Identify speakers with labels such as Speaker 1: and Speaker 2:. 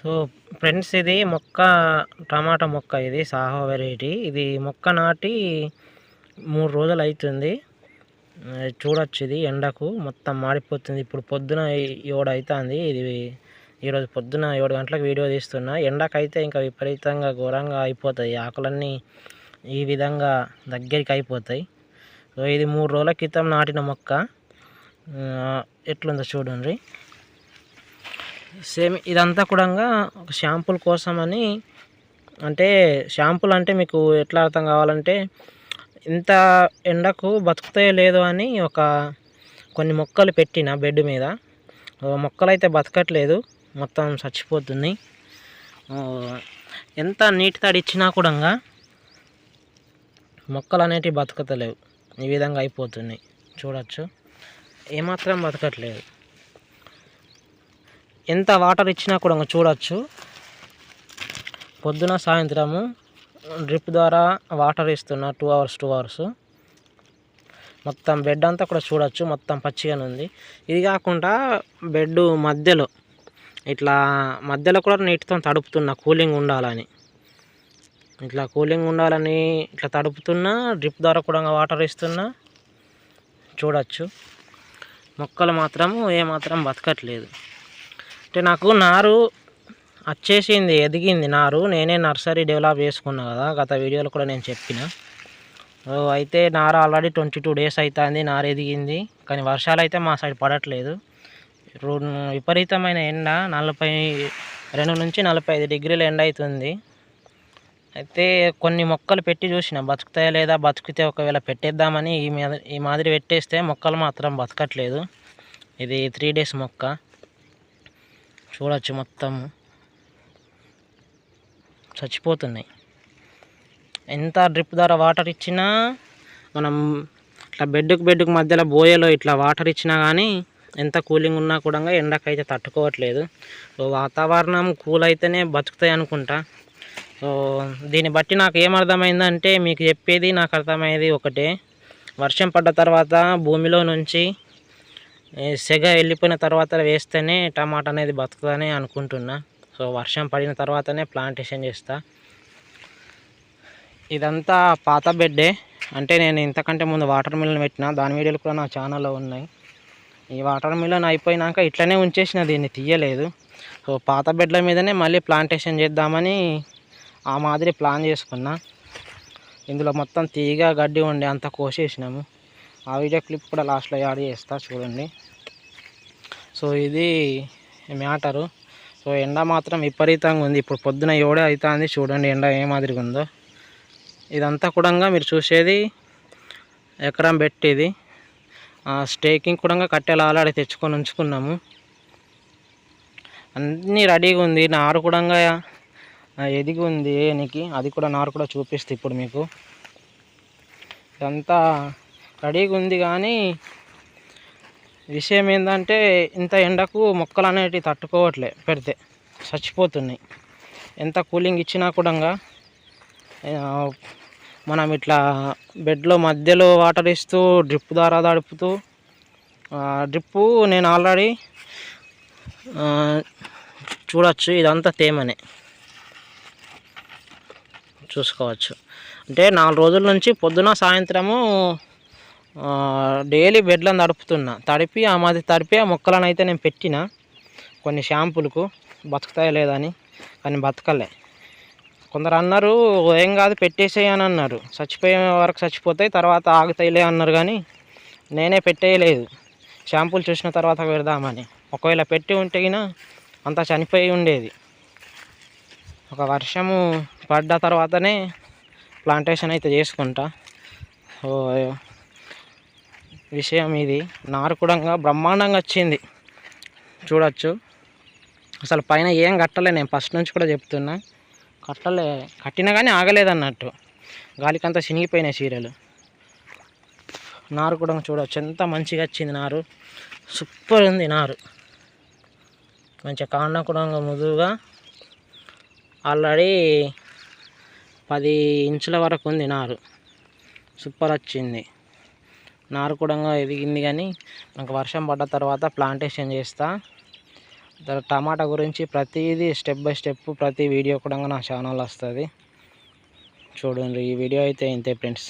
Speaker 1: So friends ఇది మొక్క టమాటా మొక్క. ఇది సాహో వెరైటీ. ఇది మొక్క నాటి మూడు రోజులు అవుతుంది చూడొచ్చు ఇది ఎండకు. మొత్తం మాడిపోతుంది. ఇప్పుడు పొద్దున ఏడు అవుతుంది ఇది ఈరోజు పొద్దున ఏడు గంటలకు వీడియో తీస్తున్నా. ఎండకైతే ఇంకా విపరీతంగా ఘోరంగా అయిపోతాయి. ఆకులన్నీ ఈ విధంగా దగ్గరికి అయిపోతాయి. సో ఇది మూడు రోజుల క్రితం నాటిన మొక్క. ఎట్లుందో చూడండి. సేమ్ ఇదంతా కూడా ఒక షాంపుల్ కోసమని అంటే షాంపుల్ అంటే మీకు ఎట్లా అర్థం కావాలంటే ఇంత ఎండకు బతుకుతాయో లేదో అని ఒక కొన్ని మొక్కలు పెట్టిన బెడ్ మీద. మొక్కలు అయితే బతకట్లేదు మొత్తం చచ్చిపోతుంది ఎంత నీటి తడి ఇచ్చినా కూడా మొక్కలు అనేటివి బతకతలేవు. ఈ విధంగా అయిపోతున్నాయి. చూడొచ్చు. ఏమాత్రం బతకట్లేదు. ఎంత వాటర్ ఇచ్చినా కూడా ఇంకా పొద్దున సాయంత్రము డ్రిప్ ద్వారా వాటర్ ఇస్తున్నా టూ అవర్స్ టూ అవర్స్ మొత్తం బెడ్ అంతా కూడా చూడొచ్చు. మొత్తం పచ్చిగానే ఉంది. ఇది కాకుండా బెడ్ మధ్యలో ఇట్లా మధ్యలో కూడా నీటితో తడుపుతున్నా కూలింగ్ ఉండాలని. ఇట్లా కూలింగ్ ఉండాలని ఇట్లా తడుపుతున్నా డ్రిప్ ద్వారా కూడా వాటర్ ఇస్తున్నా చూడొచ్చు. మొక్కలు మాత్రము ఏమాత్రం బతకట్లేదు. అంటే నాకు నారు వచ్చేసింది ఎదిగింది నారు. నేనే నర్సరీ డెవలప్ చేసుకున్నా కదా గత వీడియోలో కూడా నేను చెప్పిన. అయితే నారు ఆల్రెడీ ట్వంటీ టూ డేస్ అవుతుంది నారు ఎదిగింది. కానీ వర్షాలు అయితే మా సైడ్ పడట్లేదు. విపరీతమైన ఎండ నలభై రెండు నుంచి నలభై ఐదు డిగ్రీల ఎండ అవుతుంది అయితే కొన్ని మొక్కలు పెట్టి చూసిన బతుకుతాయా లేదా బతికితే ఒకవేళ పెట్టేద్దామని ఈ మీద ఈ మాదిరి పెట్టేస్తే మొక్కలు మాత్రం బతకట్లేదు. ఇది త్రీ డేస్ మొక్క. చూడవచ్చు మొత్తం. చచ్చిపోతున్నాయి. ఎంత డ్రిప్ ద్వారా వాటర్ ఇచ్చినా మనం ఇట్లా బెడ్కు బెడ్కు మధ్యలో బోయలో ఇట్లా వాటర్ ఇచ్చినా కానీ ఎంత కూలింగ్ ఉన్నా కూడా ఎండకైతే తట్టుకోవట్లేదు. సో వాతావరణం కూల్ అయితేనే బతుకుతాయి అనుకుంటా. సో దీన్ని బట్టి నాకు ఏమర్థమైందంటే మీకు చెప్పేది నాకు అర్థమయ్యేది ఒకటే. వర్షం పడ్డ తర్వాత భూమిలో నుంచి సెగ వెళ్ళిపోయిన తర్వాత వేస్తేనే టమాటా అనేది బతుకుతుందని అనుకుంటున్నా. సో వర్షం పడిన తర్వాతనే ప్లాంటేషన్ చేస్తా. ఇదంతా పాత బెడ్డే. అంటే నేను ఇంతకంటే ముందు వాటర్ మిలన్ పెట్టిన. దాని వీడియోలు కూడా నా ఛానల్లో ఉన్నాయి. ఈ వాటర్ మిలన్ అయిపోయినాక ఇట్లనే ఉంచేసిన దీన్ని తీయలేదు. సో పాత బెడ్ల మీదనే మళ్ళీ ప్లాంటేషన్ చేద్దామని ఆ మాదిరి ప్లాన్ చేసుకున్నా. ఇందులో మొత్తం తీగ గడ్డి ఉండే అంత కోసేసినాము. ఆ వీడియో క్లిప్ కూడా లాస్ట్లో యాడ్ చేస్తా చూడండి. సో ఇది మ్యాటరు. సో ఎండ మాత్రం విపరీతంగా ఉంది. ఇప్పుడు పొద్దున ఎవడే అవుతుంది చూడండి ఎండ ఏ మాదిరిగా ఉందో. ఇదంతా కూడా మీరు చూసేది ఎకరం పెట్టేది. స్టేకింగ్ కూడా కట్టెలు ఆలాడి తెచ్చుకొని ఉంచుకున్నాము. అన్నీ రెడీగా ఉంది. నారు కూడా ఎదిగి ఉంది ఏనికి. అది కూడా నారు కూడా చూపిస్తుంది ఇప్పుడు మీకు. ఇదంతా రెడీగా ఉంది కానీ విషయం ఏంటంటే ఇంత ఎండకు మొక్కలు అనేటివి తట్టుకోవట్లే పెడితే చచ్చిపోతున్నాయి. ఎంత కూలింగ్ ఇచ్చినా కూడా మనం ఇట్లా బెడ్లో మధ్యలో వాటర్ ఇస్తూ డ్రిప్ ద్వారా తడుపుతూ డ్రిప్పు నేను ఆల్రెడీ చూడవచ్చు ఇదంతా తేమనే. చూసుకోవచ్చు. అంటే నాలుగు రోజుల నుంచి పొద్దున సాయంత్రము డైలీ బెడ్లను తడుపుతున్నా తడిపి ఆ మాది తడిపి ఆ మొక్కలను అయితే నేను పెట్టిన. కొన్ని షాంపులకు. బతుకుతాయో లేదని కానీ బతకలే. కొందరు అన్నారు ఏం కాదు పెట్టేసేయని అన్నారు. చచ్చిపోయే వరకు చచ్చిపోతాయి తర్వాత ఆగుతాయిలే అన్నారు కానీ నేనే పెట్టేయలేదు. షాంపులు చూసిన తర్వాత పెడదామని. ఒకవేళ పెట్టి ఉంటే అంత అంతా చనిపోయి ఉండేది. ఒక వర్షము పడ్డ తర్వాతనే ప్లాంటేషన్ అయితే చేసుకుంటా. ఓ విషయం ఇది. నారకుడంగా బ్రహ్మాండంగా వచ్చింది. చూడొచ్చు. అసలు పైన ఏం కట్టలే నేను ఫస్ట్ నుంచి కూడా చెప్తున్నా. కట్టలే కట్టినా కానీ ఆగలేదన్నట్టు. గాలికంతా చినిగిపోయినాయి చీరలు. నారు కూడా చూడవచ్చు ఎంత మంచిగా వచ్చింది నారు. సూపర్ ఉంది నారు. మంచిగా కాండం కూడా ముదువుగా ఆల్రెడీ పది ఇంచుల వరకు ఉంది నారు. సూపర్ వచ్చింది. నారు ఎదిగింది కానీ నాకు వర్షం పడ్డ తర్వాత ప్లాంటేషన్ చేస్తా. టమాటా గురించి ప్రతిదీ స్టెప్ బై స్టెప్ ప్రతి వీడియో కూడా నా ఛానల్ వస్తుంది. చూడండి ఈ వీడియో అయితే ఇంతే ఫ్రెండ్స్